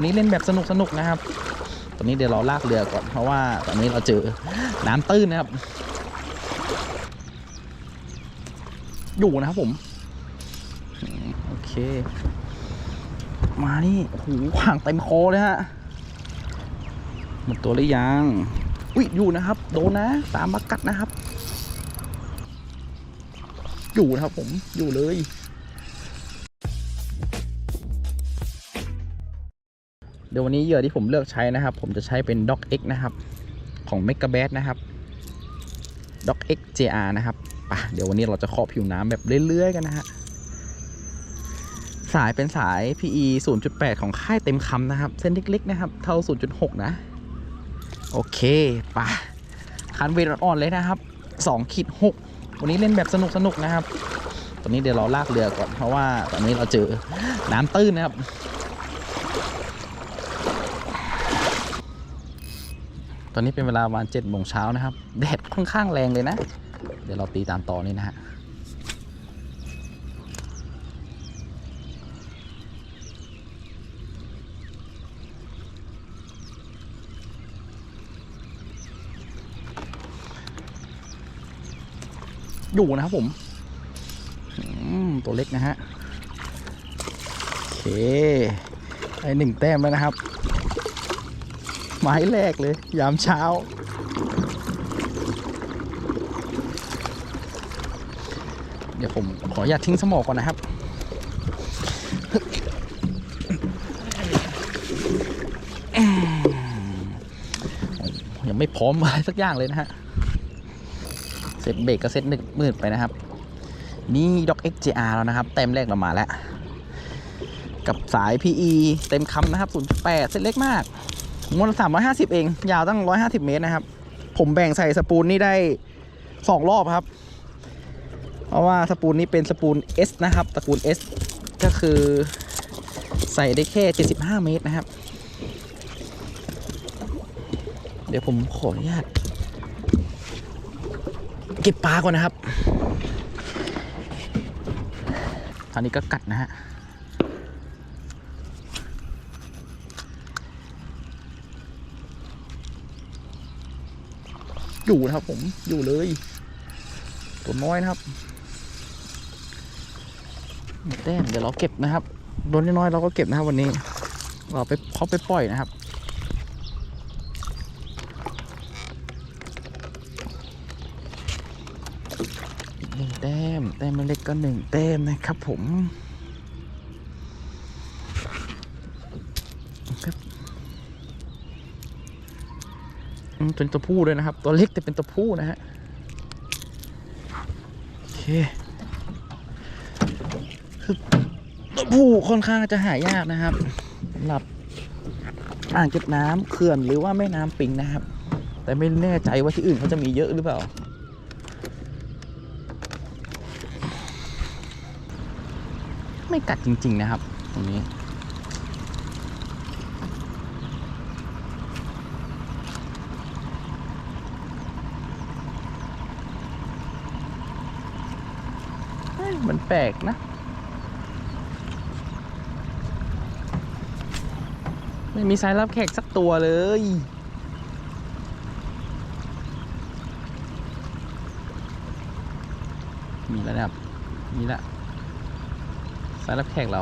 วันนี้เล่นแบบสนุกสนุกนะครับ ตอนนี้เดี๋ยวเราลากเรือก่อนเพราะว่าตอนนี้เราเจอน้ำตื้นนะครับ อยู่นะครับผม โอเค มานี่โอ้โหห่างเต็มคอเลยฮะหมดตัวหรือยัง อุ้ยอยู่นะครับ โดนนะ ตามมากัดนะครับ อยู่นะครับผมอยู่เลย เดี๋ยววันนี้เหยื่อที่ผมเลือกใช้นะครับ ผมจะใช้เป็น Doc X นะครับ ของ m e g a b a t นะครับ Doc X JR นะครับป่ะเดี๋ยววันนี้เราจะเคาะผิวน้ำแบบเรื่อยๆกันนะฮะสายเป็นสาย PE 0.8 ของค่ายเต็มคำนะครับ เส้นเล็กๆนะครับ เท่า 0.6 นะ โอเคป่ะคันเวทอ่อนๆเลยนะครับ2ขีด6วันนี้เล่นแบบสนุกๆนะครับ ตอนนี้เดี๋ยวเราลากเรือก่อนเพราะว่าตอนนี้เราเจอน้ำตื้นนะครับ ตอนนี้เป็นเวลาประมาณ7โมงเช้านะครับ แดดค่อนข้างแรงเลยนะ เดี๋ยวเราตีตามต่อนี่นะฮะอยู่นะครับผมตัวเล็กนะฮะ โอเคไอหนึ่งแต้มแล้วนะครับ หมายแรกเลย ยามเช้า เดี๋ยวผมขออนุญาตทิ้งสมองก่อนนะครับ ยังไม่พร้อมอะไรสักอย่างเลยนะฮะเซตเบรกก็เซตหนึ่งมืดไปนะครับ นี่ด็อก XJR แล้วนะครับ เต็มแรกเรามาแล้ว กับสาย PE เต็มคำนะครับ 0.8 เซตเล็กมาก มวล350เอง ยาวตั้ง150เมตรนะครับ ผมแบ่งใส่สปูลนี่ได้2รอบครับ เพราะว่าสปูลนี้เป็นสปูล S นะครับตระกูล S ก็คือใส่ได้แค่75เมตรนะครับ เดี๋ยวผมขออนุญาตเก็บปลาก่อนนะครับตอนนี้ก็กัดนะฮะ อยู่นะครับผมอยู่เลย ตัวน้อยนะครับแต้มเดี๋ยวเราเก็บนะครับโดนน้อยเราก็เก็บนะครับวันนี้ เราไปเขาไปปล่อยนะครับหนึ่งแต้มแต้มเล็กก็หนึ่งแต้มนะครับผมครับอืม เป็นตัวผู้ด้วยนะครับ ตัวเล็กแต่เป็นตัวผู้นะฮะโอเคคือตัวผู้ค่อนข้างจะหายากนะครับสำหรับอ่างเก็บน้ำเขื่อนหรือว่าแม่น้ำปิงนะครับ แต่ไม่แน่ใจว่าที่อื่นเขาจะมีเยอะหรือเปล่าไม่กัดจริง ๆ นะครับ ตรงนี้ มันแปลกนะ ไม่มีสายรับแขกสักตัวเลย มีแล้วนะครับ มีละสายรับแขกเรา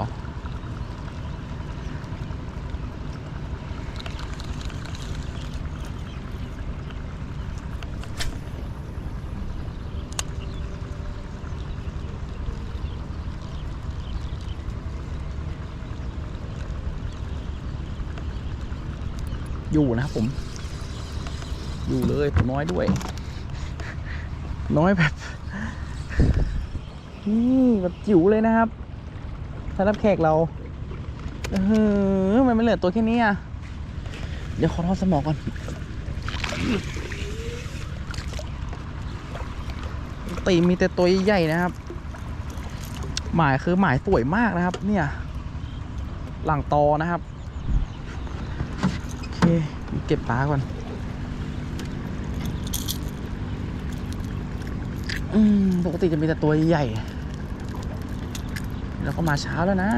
อยู่นะครับผม อยู่เลยตัวน้อยด้วย น้อยแบบนี่แบบจิ๋วเลยนะครับสำหรับแขกเราเออมันไม่เหลือตัวแค่นี้อะ เดี๋ยวขอทอดสมองก่อน ตีมีแต่ตัวใหญ่ๆนะครับ หมายคือหมายสวยมากนะครับ เนี่ย หลังตอนะครับ เก็บปลาก่อน อืม ปกติจะมีแต่ตัวใหญ่ แล้วก็มาเช้าแล้วนะ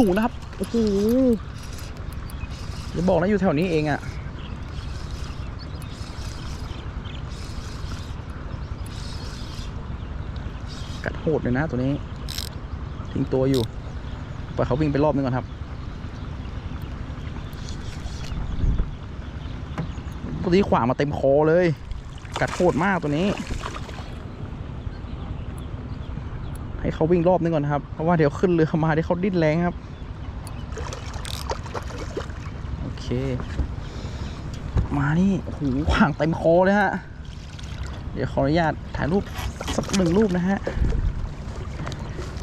อยู่นะครับ โอ้โหอย่าบอกนะอยู่แถวนี้เองอะกัดโหดเลยนะตัวนี้ ทิ้งตัวอยู่ปล่อยเขาวิ่งไปรอบนึงก่อนครับตัวนี้ขวามาเต็มคอเลย กัดโหดมากตัวนี้ ให้เขาวิ่งรอบนึงก่อนครับ เพราะว่าเดี๋ยวขึ้นเรือมาเดี๋ยวเขาดิ้นแรงครับ โอเค มานี่โอ้โหขวางเต็มคอเลยฮะ เดี๋ยวขออนุญาตถ่ายรูปสักหนึ่งรูปนะฮะ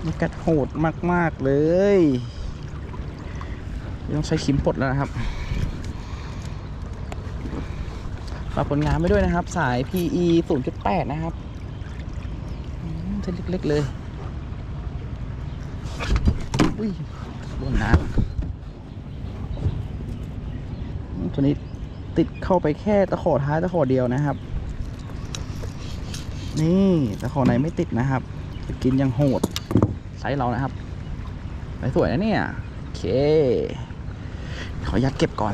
มันกัดโหดมาก ๆ เลยต้องใช้ขิมปลดแล้วนะครับฝากผลงานไปด้วยนะครับ สาย PE 0.8 นะครับเส้นเล็ก ๆ เลย อุ้ยบนน้ำ ตัวนี้ติดเข้าไปแค่ตะขอท้ายตะขอเดียวนะครับ นี่ตะขอไหนไม่ติดนะครับจะกินยังโหดไซส์เรานะครับไซส์สวยนะเนี่ยโอเค ขอยัดเก็บก่อน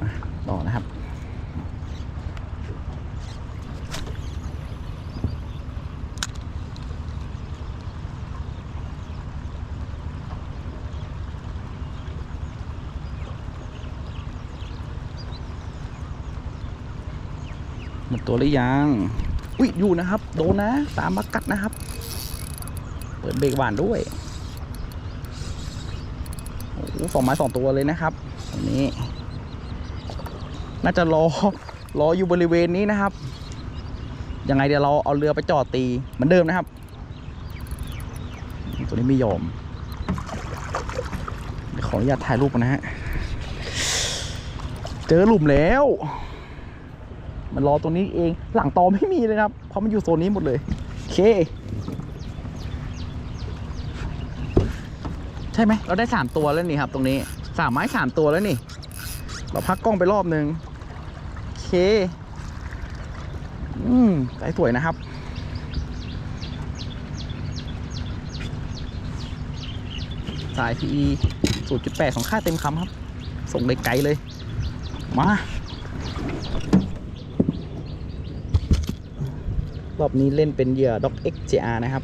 มาต่อนะครับ หม ดตัวหรือยัง อุ้ยอยู่นะครับ โดนนะตามมากัดนะครับ เปิดเบรกหวานด้วยโอ้สองไม้สองตัวเลยนะครับตรงนี้ น่าจะรอรออยู่บริเวณนี้นะครับยังไงเดี๋ยวเราเอาเรือไปจอดตีเหมือนเดิมนะครับ ตัวนี้ไม่ยอมขออนุญาตถ่ายรูปนะฮะ เจอหลุมแล้ว มันรอตรงนี้เอง หลังตอไม่มีเลยนะครับ เพราะมันอยู่โซนนี้หมดเลยโอเค ใช่ไหมเราได้สามตัวแล้วนี่ครับ ตรงนี้สามไม้สามตัวแล้วนี่ เราพักกล้องไปรอบนึงโอเค อืมสายสวยนะครับสาย PE 0.8 ของค่าเต็มคำครับ ส่งเลไกลเลย มา รอบนี้เล่นเป็นเหยื่อ Doc XJR นะครับ